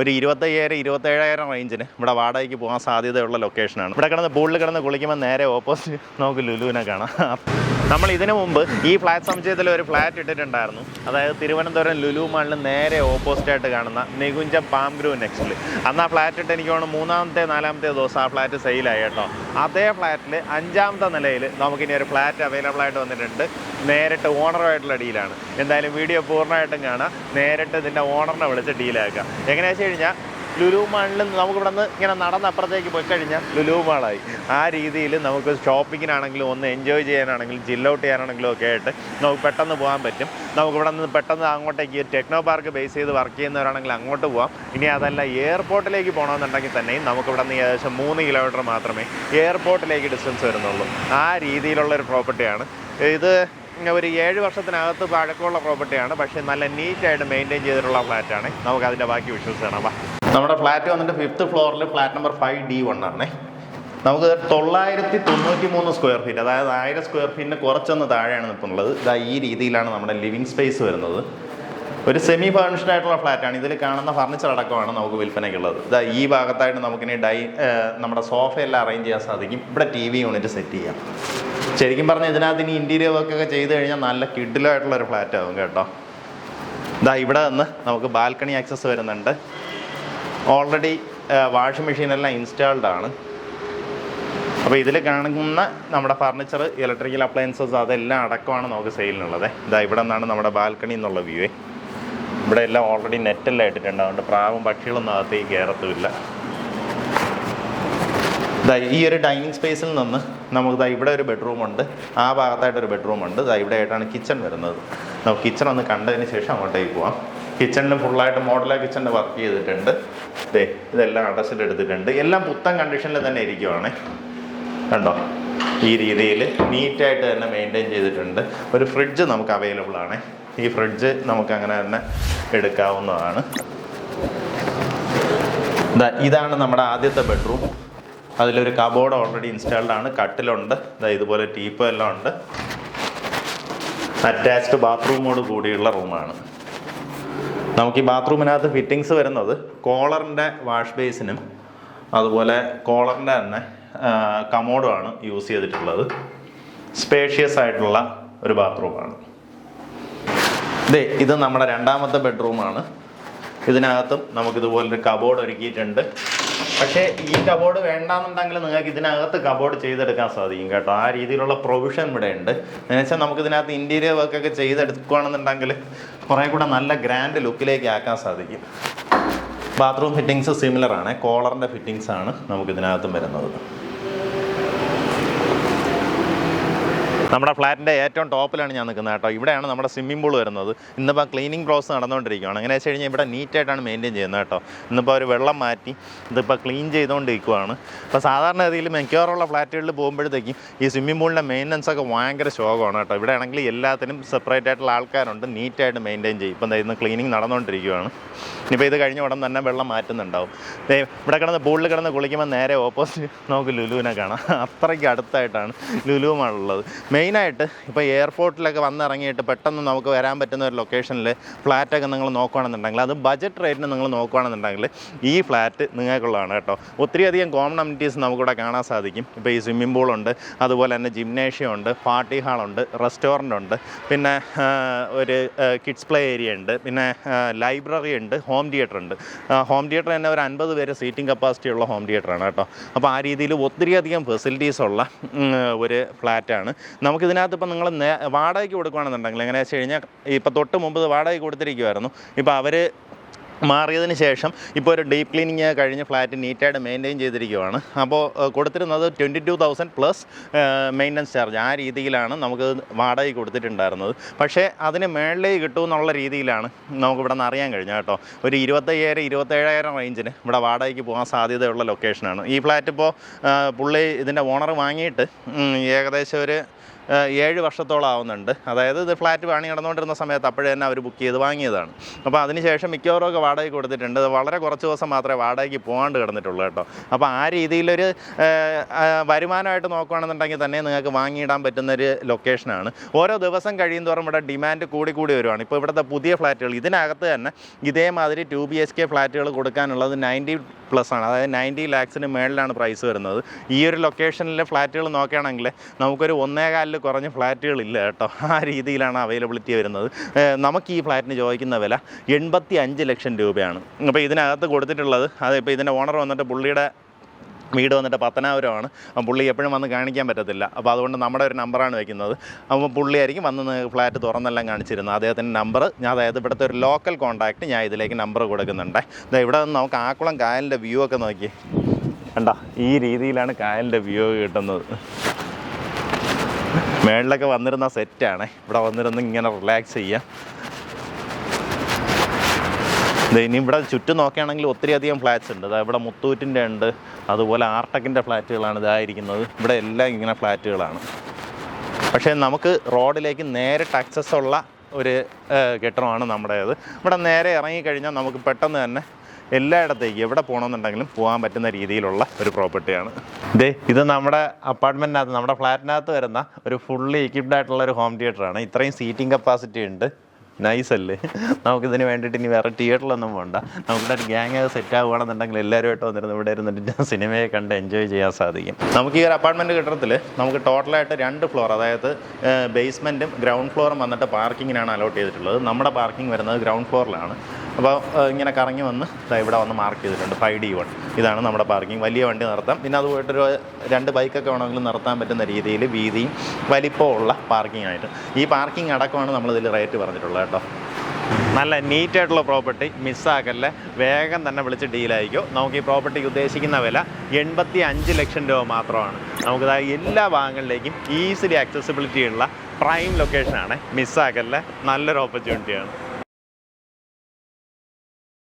ഒരു ഇരുപത്തയ്യായിരം ഇരുപത്തേഴായിരം റേഞ്ചിന് ഇവിടെ വാടകയ്ക്ക് പോകാൻ സാധ്യതയുള്ള ലൊക്കേഷനാണ് ഇവിടെ കിടന്ന് പൂളിൽ കിടന്ന് കുളിക്കുമ്പോൾ നേരെ ഓപ്പോസിറ്റ് നമുക്ക് ലുലുവിനെ കാണാം. നമ്മൾ ഇതിനു മുമ്പ് ഈ ഫ്ലാറ്റ് സമുച്ചയത്തിൽ ഒരു ഫ്ലാറ്റ് ഇട്ടിട്ടുണ്ടായിരുന്നു. അതായത് തിരുവനന്തപുരം ലുലു മാളിന് നേരെ ഓപ്പോസിറ്റ് ആയിട്ട് കാണുന്ന നികുഞ്ചം പാം ഗ്രൂ നെക്സ്റ്റിൽ അന്ന് ആ ഫ്ലാറ്റ് ഇട്ട് എനിക്ക് തോന്നുന്നു മൂന്നാമത്തെ നാലാമത്തെ ദിവസം ആ ഫ്ലാറ്റ് സെയിലായി കേട്ടോ. അതേ ഫ്ലാറ്റിൽ അഞ്ചാമത്തെ നിലയിൽ നമുക്കിനി ഒരു ഫ്ലാറ്റ് അവൈലബിൾ ആയിട്ട് വന്നിട്ടുണ്ട്. നേരിട്ട് ഓണറുമായിട്ടുള്ള ഡീലാണ് എന്തായാലും വീഡിയോ പൂർണമായിട്ടും കാണാം. നേരിട്ട് ഇതിന്റെ ഓണറിനെ വിളിച്ച് ഡീലാക്കാം എങ്ങനെയാ കഴിഞ്ഞാൽ ലുലു മാളിൽ നമുക്ക് ഇവിടെ നിന്ന് ഇങ്ങനെ നടന്ന് അപ്പുറത്തേക്ക് പോയി കഴിഞ്ഞാൽ ലുലു മാളായി. ആ രീതിയിൽ നമുക്ക് ഷോപ്പിങ്ങിനാണെങ്കിലും ഒന്ന് എൻജോയ് ചെയ്യാനാണെങ്കിലും ചിൽ ഔട്ട് ചെയ്യാനാണെങ്കിലും ഒക്കെ ആയിട്ട് നമുക്ക് പെട്ടെന്ന് പോകാൻ പറ്റും. നമുക്ക് ഇവിടെ നിന്ന് പെട്ടെന്ന് അങ്ങോട്ടേക്ക് ടെക്നോ പാർക്ക് ബേസ് ചെയ്ത് വർക്ക് ചെയ്യുന്നവരാണെങ്കിൽ അങ്ങോട്ട് പോകാം ഇനി അതല്ല എയർപോർട്ടിലേക്ക് പോകണമെന്നുണ്ടെങ്കിൽ തന്നെയും നമുക്ക് ഇവിടെ നിന്ന് ഏകദേശം മൂന്ന് കിലോമീറ്റർ മാത്രമേ എയർപോർട്ടിലേക്ക് ഡിസ്റ്റൻസ് വരുന്നുള്ളൂ. ആ രീതിയിലുള്ള ഒരു പ്രോപ്പർട്ടിയാണ് ഇത് ഒരു ഏഴ് വർഷത്തിനകത്ത് പഴക്കമുള്ള പ്രോപ്പർട്ടിയാണ്. പക്ഷേ നല്ല നീറ്റായിട്ട് മെയിന്റെയിൻ ചെയ്തിട്ടുള്ള ഫ്ലാറ്റാണ്. നമുക്ക് അതിന്റെ ബാക്കി വിഷ്വൽസ് കാണാം. നമ്മുടെ ഫ്ലാറ്റ് വന്നിട്ട് ഫിഫ്ത്ത് ഫ്ലോറിൽ flat number five D one ആണേ. നമുക്ക് തൊള്ളായിരത്തി തൊണ്ണൂറ്റി മൂന്ന് സ്ക്വയർ ഫീറ്റ് അതായത് ആയിരം സ്ക്വയർ ഫീറ്റിന് കുറച്ചൊന്ന് താഴെയാണ് നിൽക്കുന്നത് ഇതാ ഈ രീതിയിലാണ് നമ്മുടെ ലിവിങ് സ്പേസ് വരുന്നത്. ഒരു സെമി ഫർണിഷ്ഡ് ആയിട്ടുള്ള ഫ്ലാറ്റാണ് ഇതിൽ കാണുന്ന ഫർണിച്ചർ അടക്കമാണ് നമുക്ക് വിൽപ്പനയ്ക്കുള്ളത് ഇതാ ഈ ഭാഗത്തായിട്ട് നമുക്കിനി ഡൈ നമ്മുടെ സോഫയെല്ലാം അറേഞ്ച് ചെയ്യാൻ സാധിക്കും. ഇവിടെ ടി വി യൂണിറ്റ് സെറ്റ് ചെയ്യാം. ശരിക്കും പറഞ്ഞാൽ ഇതിനകത്ത് ഇനി ഇന്റീരിയർ വർക്കൊക്കെ ചെയ്ത് കഴിഞ്ഞാൽ നല്ല കിഡിലായിട്ടുള്ള ഒരു ഫ്ലാറ്റ് ആകും കേട്ടോ. ഇതാ ഇവിടെ നിന്ന് നമുക്ക് ബാൽക്കണി ആക്സസ് വരുന്നുണ്ട്. ഓൾറെഡി വാഷിംഗ് മെഷീൻ എല്ലാം ഇൻസ്റ്റാൾഡ് ആണ്. അപ്പോൾ ഇതിൽ കാണുന്ന നമ്മുടെ ഫർണിച്ചർ ഇലക്ട്രിക്കൽ അപ്ലയൻസസ് അതെല്ലാം അടക്കമാണ് നമുക്ക് സെയിലിനുള്ളത് ഇതാ ഇവിടെ നിന്നാണ് നമ്മുടെ ബാൽക്കണി എന്നുള്ള വ്യൂവേ ഇവിടെ എല്ലാം ഓൾറെഡി നെറ്റെല്ലാം ഇട്ടിട്ടുണ്ട്. പ്രാവും പക്ഷികളൊന്നും അകത്തേക്ക് കയറത്തുമില്ല. ഈ ഒരു ഡൈനിങ് സ്പേസിൽ നിന്ന് നമുക്ക് ദാ ഇവിടെ ഒരു ബെഡ്റൂം ഉണ്ട്. ആ ഭാഗത്തായിട്ട് ഒരു ബെഡ്റൂം ഉണ്ട്. ദാ ഇവിടെ ആയിട്ടാണ് കിച്ചൺ വരുന്നത്. നമുക്ക് കിച്ചൺ ഒന്ന് കണ്ടതിന് ശേഷം അങ്ങോട്ടേക്ക് പോവാം. കിച്ചണിൽ ഫുള്ളായിട്ട് മോഡല കിച്ചണിൽ വർക്ക് ചെയ്തിട്ടുണ്ട്. ദേ ഇതെല്ലാം അടച്ചിലെടുത്തിട്ടുണ്ട് എല്ലാം പുത്തൻ കണ്ടീഷനിൽ തന്നെ ഇരിക്കുവാണ്. കണ്ടോ? ഈ രീതിയിൽ നീറ്റായിട്ട് തന്നെ മെയിന്റെയിൻ ചെയ്തിട്ടുണ്ട്. ഒരു ഫ്രിഡ്ജ് നമുക്ക് അവൈലബിൾ ആണ്. ഈ ഫ്രിഡ്ജ് നമുക്ക് അങ്ങനെ തന്നെ എടുക്കാവുന്നതാണ്. ഇതാണ് നമ്മുടെ ആദ്യത്തെ ബെഡ്റൂം അതിലൊരു കബോർഡ് ഓൾറെഡി ഇൻസ്റ്റാൾഡ് ആണ്. കട്ടിലുണ്ട്. ഇതാ ഇതുപോലെ ടീപ്പ് എല്ലാം ഉണ്ട്. അറ്റാച്ച്ഡ് ബാത്റൂമോട് കൂടിയുള്ള റൂമാണ് നമുക്ക് ഈ ബാത്റൂമിനകത്ത് ഫിറ്റിങ്സ് വരുന്നത് കോളറിന്റെ വാഷ് ബേസിനും അതുപോലെ കോളറിന്റെ തന്നെ കമോഡുമാണ് യൂസ് ചെയ്തിട്ടുള്ളത്. സ്പേഷ്യസ് ആയിട്ടുള്ള ഒരു ബാത്റൂമാണ് ദേ ഇത് നമ്മുടെ രണ്ടാമത്തെ ബെഡ്റൂമാണ്. ഇതിനകത്തും നമുക്കിതുപോലൊരു കബോർഡ് ഒരുക്കിയിട്ടുണ്ട്. പക്ഷേ ഈ കബോർഡ് വേണ്ടാന്നുണ്ടെങ്കിൽ നിങ്ങൾക്ക് ഇതിനകത്ത് കബോർഡ് ചെയ്തെടുക്കാൻ സാധിക്കും കേട്ടോ. ആ രീതിയിലുള്ള പ്രൊവിഷൻ ഇവിടെ ഉണ്ട്. എന്നുവെച്ചാൽ നമുക്ക് ഇതിനകത്ത് ഇന്റീരിയർ വർക്കൊക്കെ ചെയ്തെടുക്കുകയാണെന്നുണ്ടെങ്കിൽ കുറേ കൂടെ നല്ല ഗ്രാൻഡ് ലുക്കിലേക്ക് ആക്കാൻ സാധിക്കും. ബാത്റൂം ഫിറ്റിങ്സ് സിമിലറാണ് കോളറിന്റെ ഫിറ്റിങ്സ് ആണ് നമുക്ക് വരുന്നത്. നമ്മുടെ ഫ്ലാറ്റിന്റെ ഏറ്റവും ടോപ്പിലാണ് ഞാൻ നിൽക്കുന്നത് കേട്ടോ. ഇവിടെയാണ് നമ്മുടെ സ്വിമ്മിംഗ് പൂൾ വരുന്നത്. ഇന്നിപ്പോൾ ക്ലീനിങ് പ്രോസസ് നടന്നുകൊണ്ടിരിക്കുകയാണ് അങ്ങനെ വെച്ച് കഴിഞ്ഞാൽ ഇവിടെ നീറ്റായിട്ടാണ് മെയിന്റെയിൻ ചെയ്യുന്നത് കേട്ടോ. ഇന്നിപ്പോൾ ഒരു വെള്ളം മാറ്റി ഇതിപ്പോൾ ക്ലീൻ ചെയ്തുകൊണ്ടിരിക്കുകയാണ് അപ്പോൾ സാധാരണ ഗതിയിൽ മിക്കവാറുള്ള ഫ്ലാറ്റുകളിൽ പോകുമ്പോഴത്തേക്കും ഈ സ്വിമ്മിംഗ് പൂളിന്റെ മെയിന്റനൻസ് ഒക്കെ ഭയങ്കര ശോകമാണ് കേട്ടോ. ഇവിടെ ആണെങ്കിൽ എല്ലാത്തിനും സെപ്പറേറ്റ് ആയിട്ടുള്ള ആൾക്കാരുണ്ട്. നീറ്റായിട്ട് മെയിന്റെയിൻ ചെയ്യും. ഇപ്പം ഇന്ന് ക്ലീനിങ് നടന്നുകൊണ്ടിരിക്കുകയാണ് ഇനിയിപ്പോൾ ഇത് കഴിഞ്ഞ ഉടൻ തന്നെ വെള്ളം മാറ്റുന്നുണ്ടാവും. ഇവിടെ കിടന്ന് പൂളിൽ കിടന്ന് കുളിക്കുമ്പോൾ നേരെ ഓപ്പോസിറ്റ് നമുക്ക് ലുലുവിനെ കാണാം. അത്രയ്ക്ക് അടുത്തായിട്ടാണ് ലുലുവുമാണുള്ളത്. മെയിനായിട്ട് ഇപ്പോൾ എയർപോർട്ടിലൊക്കെ വന്നിറങ്ങിയിട്ട് പെട്ടെന്ന് നമുക്ക് വരാൻ പറ്റുന്ന ഒരു ലൊക്കേഷനിൽ ഫ്ലാറ്റൊക്കെ നിങ്ങൾ നോക്കുകയാണെന്നുണ്ടെങ്കിൽ അത് ബജറ്റ് റേറ്റിന് നിങ്ങൾ നോക്കുകയാണെന്നുണ്ടെങ്കിൽ ഈ ഫ്ലാറ്റ് നിങ്ങൾക്കുള്ളതാണ് കേട്ടോ. ഒത്തിരിയധികം കോമൺ അമ്യൂണിറ്റീസ് നമുക്കിവിടെ കാണാൻ സാധിക്കും. ഇപ്പോൾ ഈ സ്വിമ്മിംഗ് പൂളുണ്ട് അതുപോലെ തന്നെ ജിംനേഷ്യം ഉണ്ട് പാർട്ടി ഹാളുണ്ട് റെസ്റ്റോറന്റ് ഉണ്ട് പിന്നെ ഒരു കിഡ്സ് പ്ലേ ഏരിയ ഉണ്ട് പിന്നെ ലൈബ്രറി ഉണ്ട് ഹോം തിയേറ്റർ ഉണ്ട്. ഹോം തിയേറ്റർ തന്നെ ഒരു അൻപത് പേര് സീറ്റിംഗ് കപ്പാസിറ്റി ഉള്ള ഹോം തിയേറ്ററാണ് കേട്ടോ. അപ്പോൾ ആ രീതിയിൽ ഒത്തിരിയധികം ഫെസിലിറ്റീസ് ഉള്ള ഒരു ഫ്ലാറ്റാണ്. നമുക്കിതിനകത്ത് ഇപ്പം നിങ്ങൾ വാടകയ്ക്ക് കൊടുക്കുകയാണെന്നുണ്ടെങ്കിൽ എങ്ങനെയാ വെച്ച് കഴിഞ്ഞാൽ ഇപ്പം തൊട്ട് മുമ്പ് വാടകയ്ക്ക് കൊടുത്തിരിക്കുമായിരുന്നു ഇപ്പോൾ അവർ മാറിയതിന് ശേഷം ഇപ്പോൾ ഒരു ഡീപ്പ് ക്ലീനിങ് കഴിഞ്ഞ് ഫ്ലാറ്റ് നീറ്റായിട്ട് മെയിന്റെയിൻ ചെയ്തിരിക്കുവാണ്. അപ്പോൾ കൊടുത്തിരുന്നത് twenty two thousand plus maintenance charge ആ രീതിയിലാണ് നമുക്ക് വാടകയ്ക്ക് കൊടുത്തിട്ടുണ്ടായിരുന്നത്. പക്ഷേ അതിന് മേളിലേക്ക് കിട്ടുമെന്നുള്ള രീതിയിലാണ് നമുക്കിവിടെ നിന്ന് അറിയാൻ കഴിഞ്ഞു കേട്ടോ. ഒരു ഇരുപത്തയ്യായിരം ഇരുപത്തേഴായിരം റേഞ്ചിന് ഇവിടെ വാടകയ്ക്ക് പോകാൻ സാധ്യതയുള്ള ലൊക്കേഷനാണ് ഈ ഫ്ലാറ്റ് ഇപ്പോൾ പുള്ളി ഇതിന്റെ ഓണർ വാങ്ങിയിട്ട് ഏകദേശം ഒരു ഏഴ് വർഷത്തോളം ആവുന്നുണ്ട്. അതായത് ഇത് ഫ്ലാറ്റ് പണി നടന്നുകൊണ്ടിരുന്ന സമയത്ത് അപ്പോഴേ തന്നെ അവർ ബുക്ക് ചെയ്ത് വാങ്ങിയതാണ്. അപ്പോൾ അതിനുശേഷം മിക്കവാറും ഒക്കെ വാടകയ്ക്ക് കൊടുത്തിട്ടുണ്ട്. വളരെ കുറച്ച് ദിവസം മാത്രമേ വാടകയ്ക്ക് പോകാണ്ട് കിടന്നിട്ടുള്ളൂ കേട്ടോ. അപ്പോൾ ആ രീതിയിലൊരു വരുമാനമായിട്ട് നോക്കുകയാണെന്നുണ്ടെങ്കിൽ തന്നെ നിങ്ങൾക്ക് വാങ്ങിയിടാൻ പറ്റുന്നൊരു ലൊക്കേഷനാണ് ഓരോ ദിവസം കഴിയും തോറും ഇവിടെ ഡിമാൻഡ് കൂടി കൂടി വരുവാണ്. ഇപ്പോൾ ഇവിടുത്തെ പുതിയ ഫ്ലാറ്റുകൾ ഇതിനകത്ത് തന്നെ ഇതേമാതിരി ടു ബി എച്ച് കെ ഫ്ലാറ്റുകൾ കൊടുക്കാനുള്ളത് നയന്റി പ്ലസ് ആണ്. അതായത് നയന്റി ലാക്സിന് മേളിലാണ് പ്രൈസ് വരുന്നത്. ഈ ഒരു ലൊക്കേഷനിലെ ഫ്ലാറ്റുകൾ നോക്കുകയാണെങ്കിൽ നമുക്കൊരു ഒന്നേകാലിൽ കുറഞ്ഞ ഫ്ലാറ്റുകൾ ഇല്ല കേട്ടോ. ആ രീതിയിലാണ് അവൈലബിലിറ്റി വരുന്നത്. നമുക്ക് ഈ ഫ്ലാറ്റിന് ചോദിക്കുന്ന വില എൺപത്തി അഞ്ച് ലക്ഷം രൂപയാണ്. അപ്പോൾ ഇതിനകത്ത് കൊടുത്തിട്ടുള്ളത് അത് ഇപ്പോൾ ഇതിന്റെ ഓണർ വന്നിട്ട് പുള്ളിയുടെ വീട് വന്നിട്ട് പത്തനാപുരമാണ്. പുള്ളി എപ്പോഴും വന്ന് കാണിക്കാൻ പറ്റത്തില്ല. അപ്പോൾ അതുകൊണ്ട് നമ്മുടെ ഒരു നമ്പറാണ് വെക്കുന്നത്. അപ്പോൾ പുള്ളിയായിരിക്കും വന്ന് ഫ്ലാറ്റ് തുറന്നെല്ലാം കാണിച്ചിരുന്നത്. അദ്ദേഹത്തിന്റെ നമ്പർ ഞാൻ അതായത് ഇവിടുത്തെ ഒരു ലോക്കൽ കോൺടാക്റ്റ് ഞാൻ ഇതിലേക്ക് നമ്പർ കൊടുക്കുന്നുണ്ട്. ഇവിടെ നിന്ന് നമുക്ക് ആക്കുളം കായലിന്റെ വ്യൂ ഒക്കെ നോക്കി. കണ്ട? ഈ രീതിയിലാണ് കായലിന്റെ വ്യൂ കിട്ടുന്നത്. മേളിലൊക്കെ വന്നിരുന്ന സെറ്റാണ് ഇവിടെ വന്നിരുന്ന് ഇങ്ങനെ റിലാക്സ് ചെയ്യാം. ഇനി ഇവിടെ ചുറ്റും നോക്കുകയാണെങ്കിൽ ഒത്തിരി അധികം ഫ്ലാറ്റ്സ് ഉണ്ട്. ദാ ഇവിടെ മുത്തൂറ്റിന്റെ ഉണ്ട്. അതുപോലെ ആർട്ടക്കിന്റെ ഫ്ലാറ്റുകളാണ് ഇതായിരിക്കുന്നത് ഇവിടെ എല്ലാം ഇങ്ങനെ ഫ്ലാറ്റുകളാണ്. പക്ഷേ നമുക്ക് റോഡിലേക്ക് നേരിട്ട് അക്സസ് ഉള്ള ഒരു കെട്ടിടമാണ് നമ്മുടേത്. ഇവിടെ നേരെ ഇറങ്ങിക്കഴിഞ്ഞാൽ നമുക്ക് പെട്ടെന്ന് തന്നെ എല്ലായിടത്തേക്ക് എവിടെ പോകണമെന്നുണ്ടെങ്കിലും പോകാൻ പറ്റുന്ന രീതിയിലുള്ള ഒരു പ്രോപ്പർട്ടിയാണ്. ഇതേ ഇത് നമ്മുടെ അപ്പാർട്ട്മെന്റിനകത്ത് നമ്മുടെ ഫ്ലാറ്റിനകത്ത് വരുന്ന ഒരു ഫുള്ളി എക്യുപ്ഡ് ആയിട്ടുള്ള ഒരു ഹോം തിയേറ്ററാണ് ഇത്രയും സീറ്റിംഗ് കപ്പാസിറ്റി ഉണ്ട്. നൈസ് അല്ലേ? നമുക്കിതിന് വേണ്ടിയിട്ട് ഇനി വേറെ തിയേറ്ററിലൊന്നും പോകണ്ട നമുക്കിവിടെ ഒരു ഗ്യാങ് സെറ്റ് ആവുകയാണെന്നുണ്ടെങ്കിൽ എല്ലാവരുമായിട്ട് വന്നിരുന്ന് ഇവിടെ ഇരുന്നിട്ട് സിനിമയെ കണ്ട് എൻജോയ് ചെയ്യാൻ സാധിക്കും. നമുക്ക് ഈ ഒരു അപ്പാർട്ട്മെന്റ് കെട്ടിടത്തിൽ നമുക്ക് ടോട്ടലായിട്ട് രണ്ട് ഫ്ലോർ അതായത് ബേസ്മെന്റും ഗ്രൗണ്ട് ഫ്ലോറും വന്നിട്ട് പാർക്കിങ്ങിനാണ് അലോട്ട് ചെയ്തിട്ടുള്ളത്. നമ്മുടെ പാർക്കിംഗ് വരുന്നത് ഗ്രൗണ്ട് ഫ്ലോറിലാണ് അപ്പോൾ ഇങ്ങനെ കറങ്ങി വന്ന് ഇതാ ഇവിടെ വന്ന് മാർക്ക് ചെയ്തിട്ടുണ്ട് ഫൈവ് ഡി വൺ ഇതാണ് നമ്മുടെ പാർക്കിംഗ് വലിയ വണ്ടി നിർത്താം. പിന്നെ അതുപോയിട്ടൊരു രണ്ട് ബൈക്കൊക്കെ വേണമെങ്കിലും നിർത്താൻ പറ്റുന്ന രീതിയിൽ വീതിയും വലിപ്പമുള്ള പാർക്കിംഗ് ആയിട്ട്. ഈ പാർക്കിംഗ് അടക്കമാണ് നമ്മളിതിൽ റേറ്റ് പറഞ്ഞിട്ടുള്ളത് കേട്ടോ. നല്ല നീറ്റായിട്ടുള്ള പ്രോപ്പർട്ടി മിസ്സാക്കല്ലേ വേഗം തന്നെ വിളിച്ച് ഡീലായിരിക്കും നമുക്ക് ഈ പ്രോപ്പർട്ടി ഉദ്ദേശിക്കുന്ന വില എൺപത്തി അഞ്ച് ലക്ഷം രൂപ മാത്രമാണ്. നമുക്ക് എല്ലാ ഭാഗങ്ങളിലേക്കും ഈസിലി ആക്സസിബിലിറ്റി ഉള്ള പ്രൈം ലൊക്കേഷനാണ് മിസ്സാക്കല്ലേ നല്ലൊരു ഓപ്പർച്യൂണിറ്റിയാണ്